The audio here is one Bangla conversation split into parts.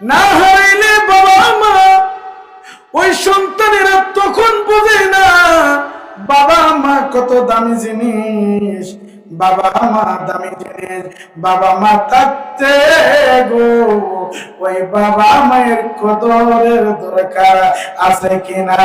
না হারাইলে বাবা মা, ওই সন্তানেরা তখন বোঝে না, বাবা মা কত দামি জিনিস, বাবা মা দামি জিনিস, বাবা মা থাকতে গো, ওই বাবা মায়ের কদরের দরকার আছে কিনা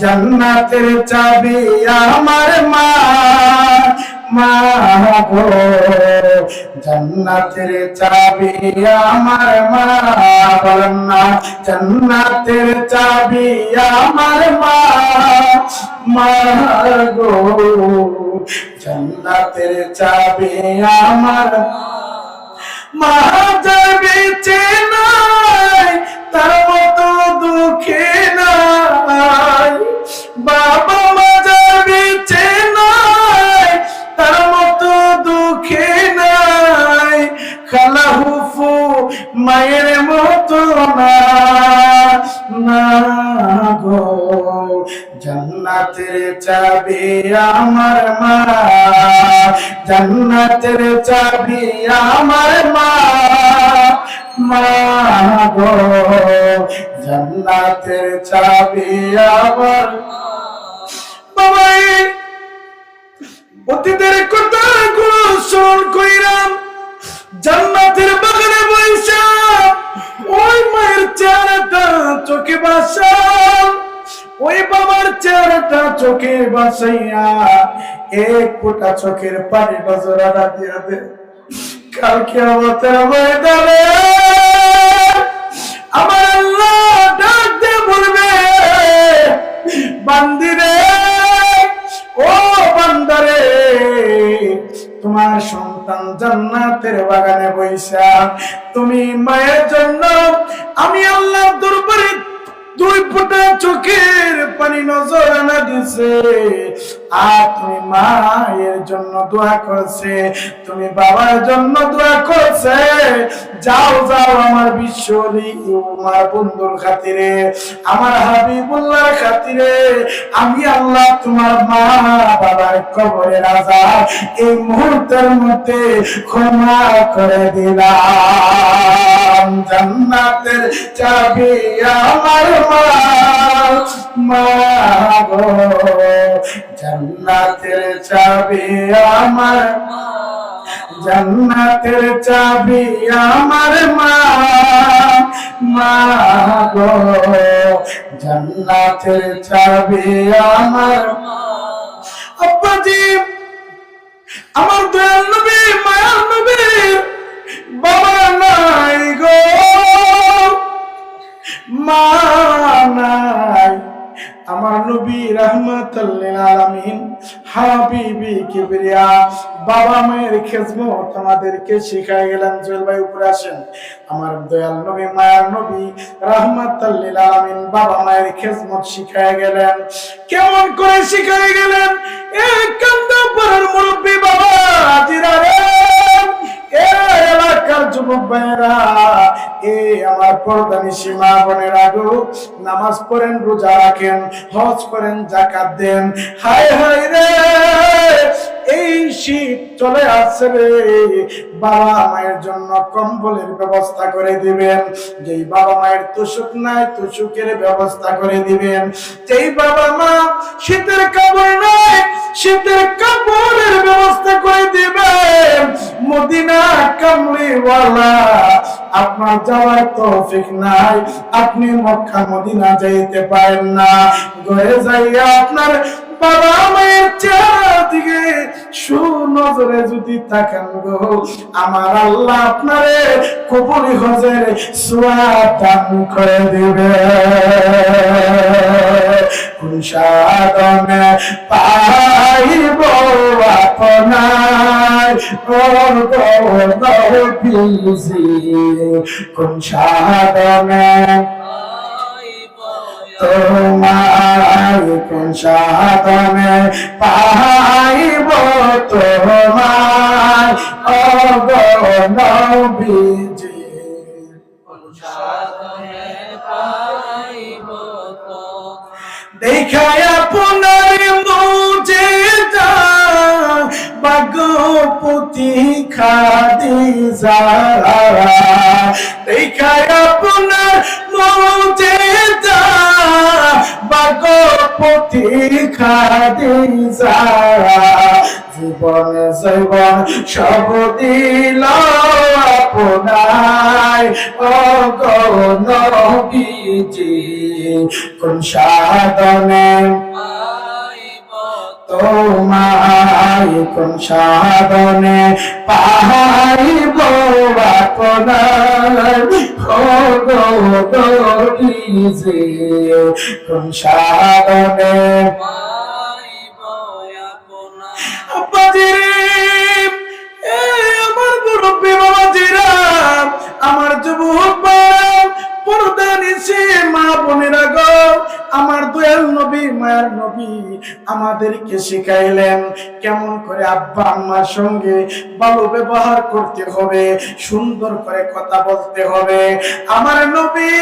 জান্নাতের চাবি আমার মা মা গো জান্নাতের চাবি আমার মা বলেন না, জান্নাতের চাবি আমার মা মা গো জান্নাতের চাবি আমার মা। যাবে চেনাই তার মতো দুঃখে মায়ের মতো না না চাবি আমার মা, জান্নাতের চাবি আমার মা গো। জান্নাতের চাবি আমার অতীতের কথা গুলো বাগানে ওই মায়ের চেহারাটা চোখে বাসা। ওই বাবার চেহারাটা চোখে বাসাইয়া এক ফোঁটা চোখের পানি নজরা দিয়ে দে। কালকে আমাদের ময়দানে আমার আল্লাহ ডাক দিয়ে বলবে, বান্দিরে তোমার সন্তান জান্নাতের বাগানে বৈশা তুমি মায়ের জন্য আমি আল্লাহর দরবারে দুই ফোঁটা চোখের পানি নজর আনা দিছে আর তুমি মায়ের জন্য দোয়া করছে। তুমি বাবার জন্য দোয়া করছে। যাও যাও আমার বিশ্বলি আমার বন্ধুর খাতিরে, আমার হাবিবুল্লাহর খাতিরে। আমি আল্লাহ তোমার মা বাবার কবরে রাজা। এই মুহূর্তের মধ্যে ক্ষমা করে দিলাম। জান্নাতের চাবি আমার জান্নাতের চাবি আমার জান্নাতের চাবি আমার মা মা গো জান্নাতের চাবি আমার আব্বাজি, আমার দয়াল নবী মায়ার নবী নবী রহমতুল্লিল হাবিবি কিবরিয়া, বাবা মায়ের খেজমত আমাদেরকে শিখাই গেলেন। জুয়েল ভাই, উপরে আসেন। আমার দয়াল নবী, মায়ার নবী রহমতুল্লিল বাবা মায়ের খেজমত শিখাই গেলেন। কেমন করে শিখাই গেলেন? এক কান্দা পরের মুরব্বী বাবা জিরা রে! এলাকার যুবক ভাইয়েরা, এ আমার পর্দানি সীমা বোনেরা গো নামাজ পড়েন, রোজা রাখেন, হজ করেন জাকাত দেন। হায় হায় রে, এই শীত চলে আসছে রে। বাবা মায়ের জন্য কম্বলের ব্যবস্থা করে দিবেন। যেই বাবা মায়ের তুষুক নাই, তুষুকের ব্যবস্থা করে দিবেন। যেই বাবা মা শীতের কাপড় নাই, শীতের কাপড়ের ব্যবস্থা করে দিবেন। মদিনা কামলিওয়ালা আপনার যাওয়ার তৌফিক নাই। আপনি মক্কা মদিনা যাইতে পারেন না। গয়ে যাইয়া আপনার বাবা মায়ের চেহারা সুনজরে যদি তাকান গো, আমার আল্লাহ আপনারে কবুলি হজের সোয়াব দান করে দিবে। কোন সাধনে পাইব আপনার? কোন সাধনে তোমার কোন সাধনে পাইব তোমার? অগণবিজি দেখায় আপনার মুজে বাগপতি খাদি যারা দেখায় বাগপতি খাদিজা জীবন জীবন সব দিল আপনায় অগণবিজি কোন সাধনে? তোমার তোমায় কোন সাধনে পাহাইব আপনার নবীজি কোন সাধনে আমার যুবক আমাদেরকে শিখাইলেন কেমন করে আব্বা আম্মার সঙ্গে ভালো ব্যবহার করতে হবে, সুন্দর করে কথা বলতে হবে। আমার নবী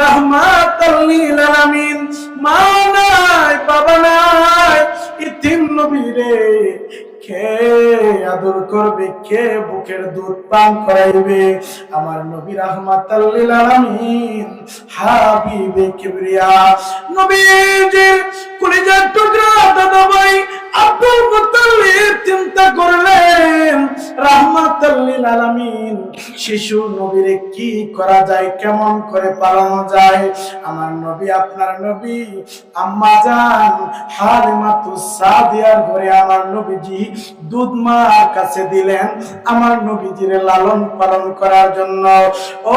রাহমাতাল লিল আলামিন, মা নাই, বাবা নাই, ইতিম নবী রে কে আদর করবে? কে বুকের দুধ পান করাইবে? আমার নবী রাহমাতাল লিল আলামিন, হাবিবে কিবরিয়া। নবীজির কলিজার টুকরা দাদা ভাই চিন্তা করলেন, রাহমাতাল লিল আলামিন, শিশু কি করা যায়, কেমন করে পালানো যায়? আমার নবী, আপনার নবী, আম্মা জান হালিমাতুস সাদিয়ার ঘরে আমার নবীজি দুধ মার কাছে দিলেন, আমার নবীজিরে লালন পালন করার জন্য। ও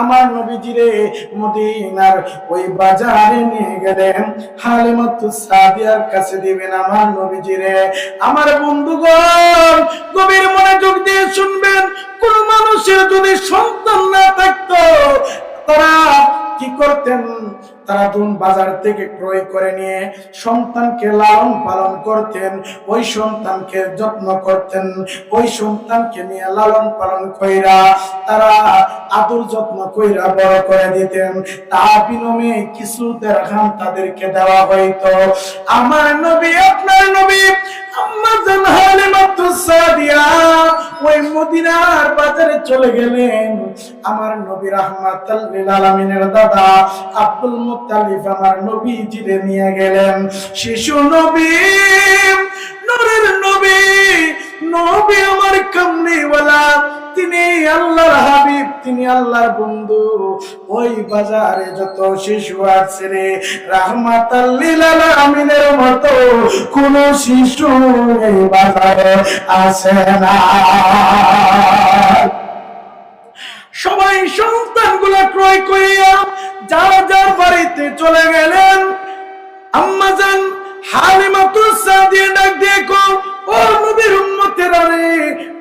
আমার নবীজিরে মদিনার ওই বাজারে নিয়ে গেলেন। সাদিয়ার কাছে দিবেন আমার নবীজিরে আমার বন্ধুগণ মনোযোগ দিয়ে শুনবেন, কোন মানুষের যদি সন্তান না থাকতো, তারা কি করতেন? তারা দুন বাজার থেকে ক্রয় করে নিয়ে সন্তানকে লালন পালন করতেন, ওই সন্তানকে যত্ন করতেন, ওই সন্তানকে নিয়ে লালন পালন কইরা তারা আদর যত্ন কইরা বড় করে দিতেন। তা বিনমে কিছু দেড়হাম তাদেরকে দেওয়া হইতো। আমার নবী, আপনার নবী আম্মা জান হালিমাতুস সাদিয়া মদিনার বাজারে চলে গেলেন। আমার নবী রাহমাতাল লিল আলামিনের দাদা আব্দুল মুত্তালিব আমার নবীজিরে নিয়ে গেলেন। শিশু নবী, নূরের নবী নবী আমার কামলিওয়ালা, তিনি আল্লাহর হাবিব, তিনি আল্লাহর বন্ধু। ওই বাজারে যত শিশু আছে রে, রাহমাতাল লিল আলামিনের মতো কোন শিশু এই বাজারে না। সবাই সন্তানগুলো ক্রয় করিয়া যার যার বাড়িতে চলে গেলেন। আম্মাজান হালিমাতুস সাদিয়া ডাক দিয়ে কো ও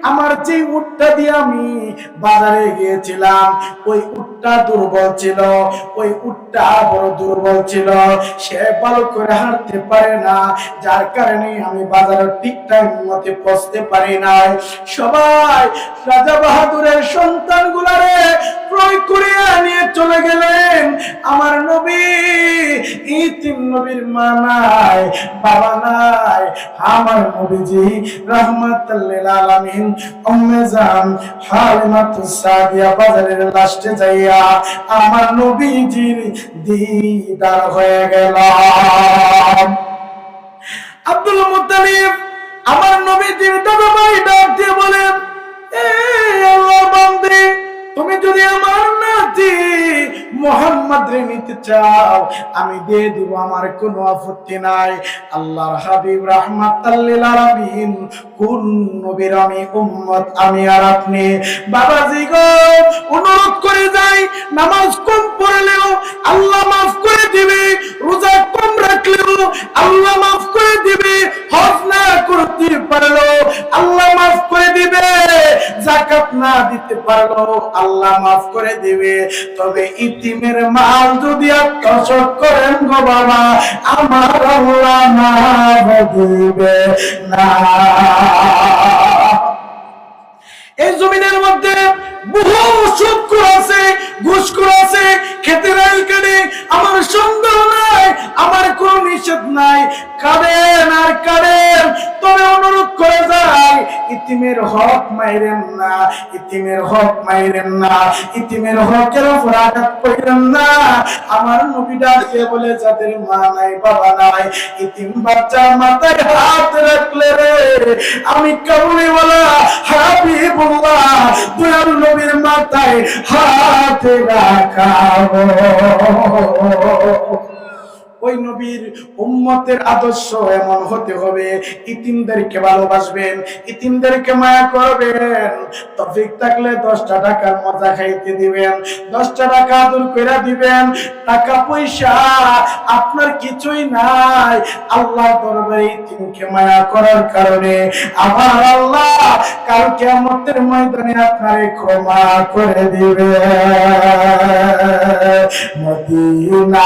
আমার যে দিয়ে আমি বাজারে গিয়েছিলাম, ওই দুর্বল ছিল, ওই বড় দুর্বল ছিল। সে ভালো করে হাঁটতে পারে না, যার কারণে আমি বাজারে ঠিক মতে পারি নাই। সবাই রাজা বাহাদুরের সন্তান গুলারে ক্রয় করে নিয়ে চলে গেলেন। আমার নবী ইতিম নবীর মা নাই, বাবা নাই। আমার নবীজি আমার নবীজির দিদার হয়ে গেল আব্দুল মুত্তালিব আমার নবীজির দাদা ভাই ডাক দিয়ে বলেন, এ আল্লাহ তুমি যদি আমার নাতি মোহাম্মদ রে নিতে চাও, আমি দিয়ে দিব, আমার কোনো আপত্তি নাই। আল্লাহর হাবিব রাহমাতাল্লিল আলামিন, কোন নবীর আমি উম্মত, আমি আর আপনি। বাবাজি গো, অনুরোধ করে যাই, নামাজ কম পড়লেও আল্লাহ মাফ করে দিবে, রোজা কম রাখলেও আল্লাহ মাফ করে দিবে, হজ না করতে পারল আল্লাহ না দিতে পারল, আল্লাহ মাফ করে দেবে। তবে ইতিমের মাল যদি আত্মসৎ করেন গো বাবা, আমার আল্লাহ মাফ দিবে না। এই জমিনের মধ্যে আমার সন্দেহ নাই, আমার কোন নিষেধ নাই। কাঁদেন আর কাঁদেন, তবে অনুরোধ করে যায় ইতিমের হক মাইরেন না, ইতিমের হক মাইরেন না, ইতিমের হকের উপর আঘাত করেন না। আমার নবী ডাকে বলে, যাদের মা নাই, বাবা নাই, ইতিম বাচ্চা মাথায় হাত রাখলে রে, আমি কাবুলি বলা হাবিবুল্লাহ, দয়াল নবীর মাথায় হাত রাখাবো। ওই নবীর উম্মতের আদর্শ এমন হতে হবে। ইতিমদেরকে ভালোবাসবেন, ইতিমদেরকে মায়া করবেন। তফিক থাকলে দশটা টাকার মজা খাইতে দিবেন, দশটা টাকা আদর করে দিবেন। টাকা পয়সা আপনার কিছুই নাই। আল্লাহ দরবারে ইতিমকে মায়া করার কারণে আমার আল্লাহ কালকে আমাদের ময়দানে আপনারে ক্ষমা করে দিবে মদিনা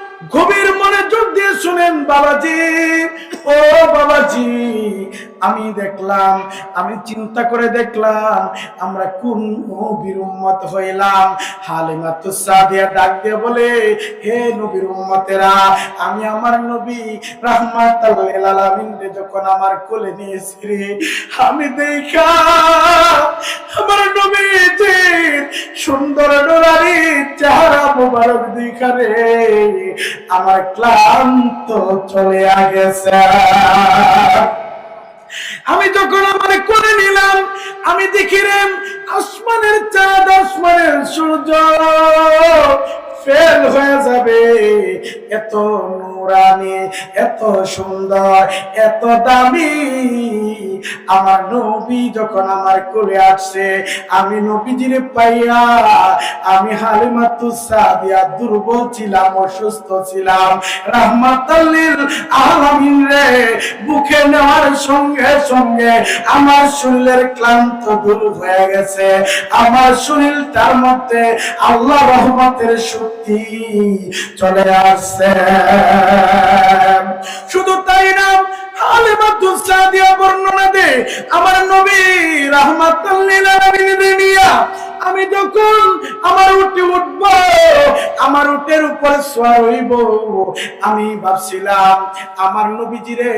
গভীর মনে যোগ দিয়ে শুনেন বাবাজি ও বাবাজি আমি দেখলাম, আমি চিন্তা করে দেখলাম, আমরা কোন নবীর উম্মত হইলাম। হালিমা তো সাদিয়া ডাক দিয়ে বলে, হে নবীর উম্মতেরা, আমি আমার নবী রাহমাতাল আলামিন যখন আমার কোলে নিয়েছি রে, আমি দেখা আমার নবীজির সুন্দর ডোরারি চেহারা মোবারক দেখা রে, আমার ক্লান্ত চলে গেছে। আমি যখন আমার করে নিলাম আমি দেখি রে আসমানের চাঁদ আসমানের সূর্য। ফেল হয়ে যাবে। এত নুরানি, এত সুন্দর, এত দামি। আমার নবী যখন আমার কোলে আসছে, আমি নবীজির পাইয়া, আমি হালিমাতু সাদিয়া দুর্বল ছিলাম, অসুস্থ ছিলাম। রাহমাতাল্লিল আলামিন রে, বুকে নেওয়ার সঙ্গে সঙ্গে আমার শরীরের ক্লান্ত দূর হয়ে গেছে। আমার শরীরটার মধ্যে আল্লাহ রহমতের শক্তি চলে আসছে। শুধু তাই না আমি যখন আমার উঠে উঠব, আমার উপরে আমি ভাবছিলাম, আমার নবীজিরে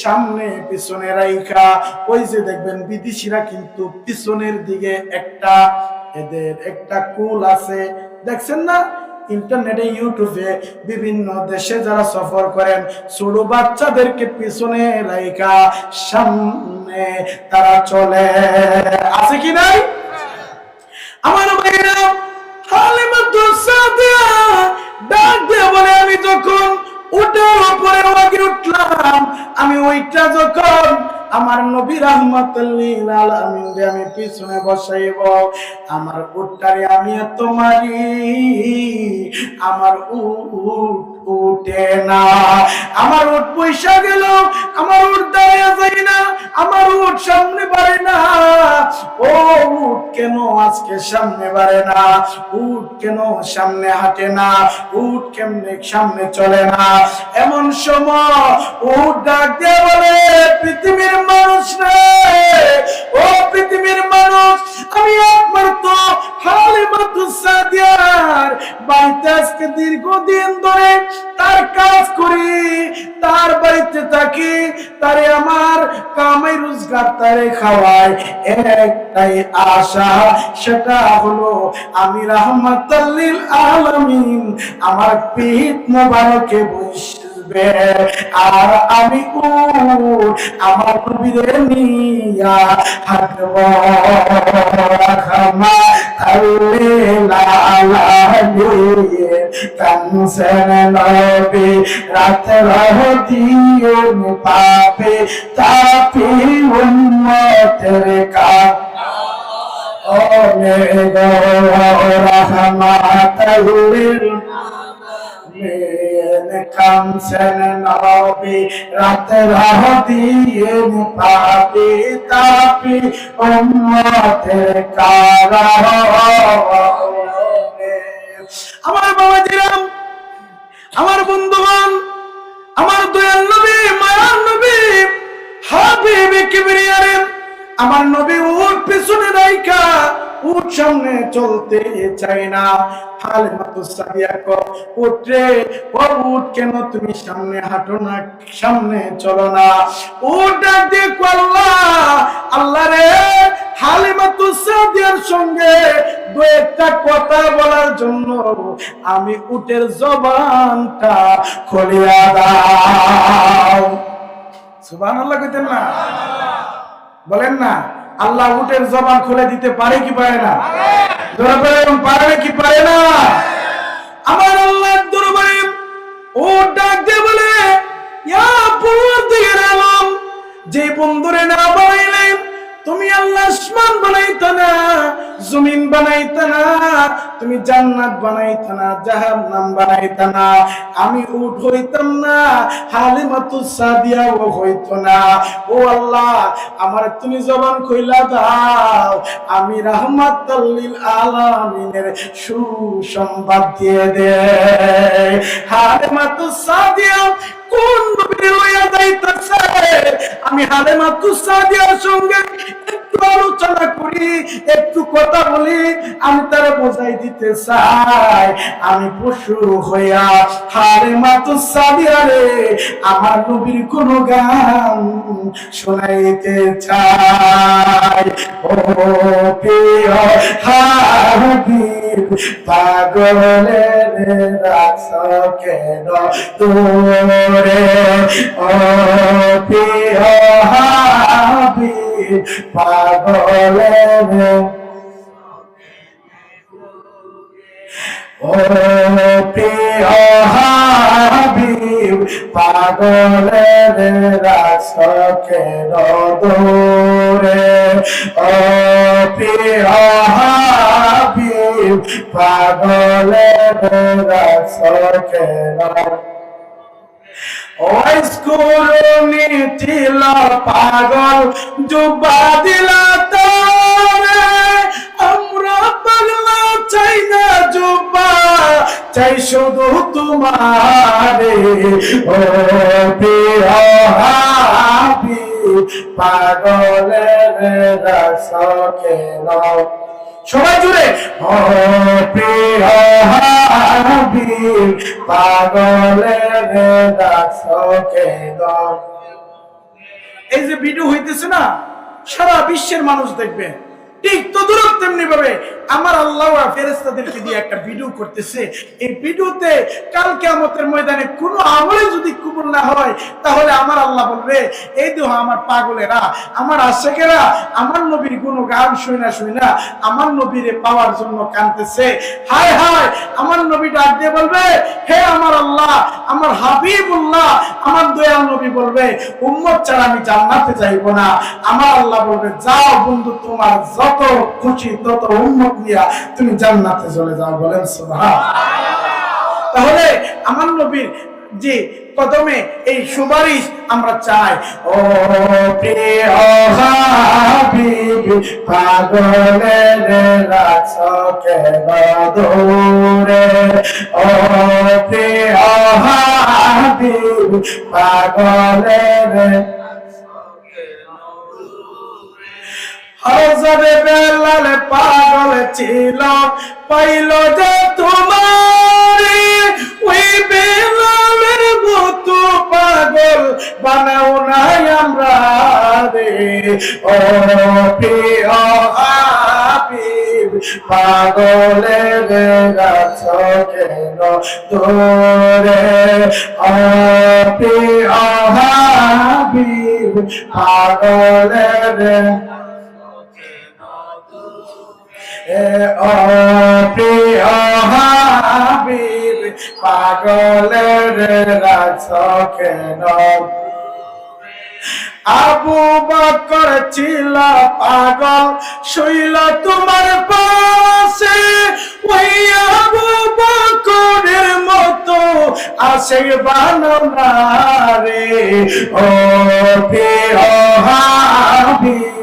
সামনে পিছনে রাইখা, ওই যে দেখবেন বিদেশিরা কিন্তু পিছনের দিকে একটা এদের একটা কুল আছে, দেখছেন না? ইন্টারনেটে, ইউটিউবে বিভিন্ন দেশে যারা সফর করেন, ছোট বাচ্চাদেরকে পিছনে রাইখা সামনে তারা চলে। আছে কি নাই? আমার আমি যখন উঠার উপরে উঠলাম, আমি ওইটা যখন আমার নবী রহমতুল্লিল আমি পিছনে বসাইব। আমার উটটারে আমি তোমারি মারি আমার উট উঠে না। আমার উট পয়সা গেল, আমার উট দাঁড়িয়ে যায় না, আমার উট সামনে না। ও উট কেন আজকে সামনে না? উট কেন সামনে হাঁটে না? উট কেমনে সামনে চলে না? এমন সময় উট ডাক দিয়ে বলে, পৃথিবীর মানুষ রে, ও পৃথিবীর মানুষ, আমি একবার তো হালিমাতুস সাদিয়ার বাড়িতে আজকে দীর্ঘদিন ধরে তার কাজ করি, তার বাড়িতে থাকি, তারে আমার কামাই রোজগার তারে খাওয়ায় একটাই আশা, সেটা হলো আমি রাহমাতাল্লিল আলমিন, আমার পিঠ মোবারকে বসবে আসবে আর আমি আমার নবীরে নিয়া হাঁটব। খামা আল্লে লালালে কানসেন নবী রাত রহ দিয়ন পাপে তাপি উম্মতের কা ও মে গো রহমাতাল্লিল কানসেন নবী রাত রহ দিয়ন পাপে তাপি উম্মতের কারণে আমার বাবা জিরাম, আমার বন্ধুগণ, আমার দয়াল নবী, মায়ার নবী, হাবিবে কিবরিয়ারে আমার নবী উট পিছনে রাইখা উট সামনে চলতে চাই না। উঠরে ও উট কেন তুমি সামনে হাঁটো না, সামনে চলো না? উট ডাক দিয়ে আল্লাহ রে হালিমাতুস সাদিয়ার সঙ্গে দু একটা কথা বলার জন্য আমি উটের জবানটা খুলিয়া দাও। সুবহানাল্লাহ কইতেন না? বলেন না? আল্লাহ উটের জবান খুলে দিতে পারে কি পারে না? দরবারে পারে কি পারে না? আমার আল্লাহ দরবারে ও ডাক দিয়ে বলে, ইয়া পূর্বদিকের আলম, যে বন্ধুরে না বানাইলে তুমি আল্লাহ আসমান বানাইতা না, জমিন বানাইতা না, তুমি জান্নাত বানাইতা না, জাহান্নাম বানাইতা না। আমি উঠ হইতাম না হালিমাতু সাদিয়া ও হইতো না। ও আল্লাহ, আমার তুমি জবান কইলা দাও, আমি রাহমাতাল্লিল আলামিনের সুসংবাদ দিয়ে দে। হালিমাতু সাদিয়া কোন নবী লইয়া যাইতাছে? আমি হালিমাতু সাদিয়ার সঙ্গে একটু আলোচনা করি, একটু কথা বলি, আমি তারা বোঝাই দিতে চাই। আমি পশু হইয়া হারে মাতু সাদিয়ারে আমার নবীর কোন গান শোনাইতে চাই। ও হাবিব পাগলে রাস কেন তোরে ও প্রিয় হাবিব ও প্রিয় হাবিব পাগলের রাসকে দূরে ও প্রিয় হাবিব, পাগলের রাসকে ওই স্কুলনি ছিল পাগল জুবা দিলা তোরে, আমরা পাগলা চাই না চাই শুধু তোমারে। ও প্রিয় হাবি, পাগলের রসকে নাও। সবাই জুড়ে, ও হাবিব পাগলের দাসকে দাও এই যে ভিডিও হইতেছে না, সারা বিশ্বের মানুষ দেখবে। ঠিক তদুরূপ তেমনি ভাবে আমার আল্লাহ ফেরেস্তাদেরকে দিয়ে একটা ভিডিও করতেছে। এই ভিডিওতে কালকে আমাদের ময়দানে কোনো আমলে যদি না হয়, তাহলে আমার আল্লাহ বলবে, এই তো আমার পাগলেরা, আমার আশেকেরা, আমার নবীর কোন গান আমার পাওয়ার জন্য কানতেছে হায় হায়, আমার নবী ডাক দিয়ে বলবে, হে আমার আল্লাহ, আমার হাবিবুল্লাহ, আমার দয়াল নবী বলবে, উম্মত ছাড়া আমি জান্নাতে যাইব না। আমার আল্লাহ বলবে, যাও বন্ধু, তোমার যত খুশি, তত উম্মত নিয়া তুমি জান্নাতে চলে যাও বলেন সুবহান। তাহলে আমার নবীর যে কদমে এই সুপারিশ আমরা চাই। ও দূরে ও প্রিয় হজরে বেলাল পাগল ছিল। পাইল যে তোমারি, ওই বেলালের মতো পাগল বানাও নাই আমরা রে। ও প্রিয় হাবিব, পাগলের গাছ কেন দূরে ও প্রিয় হাবিব, পাগলের প্রিয় হাবিব পাগলের গাছ কেন? আবু বকর ছিল পাগল শৈল তোমার পাশে। ওই আবু বকরের মতো আসে বাননা রে। ও প্রিয় হাবিব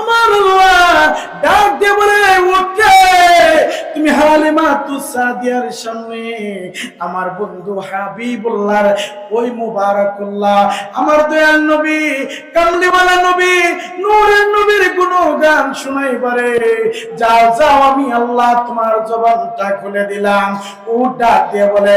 আমার আল্লাহ ডাক ওকে তুমি সামনে আমার বন্ধু হাবিবুল্লাহর ওই মুবারকুল্লাহ, আমার দয়াল নবী, কামলিওয়ালা নবী, নূরের নবীর কোন গান শুনাইবারে। যাও যাও, আমি আল্লাহ তোমার জবানটা খুলে দিলাম। ও ডাক দিয়ে বলে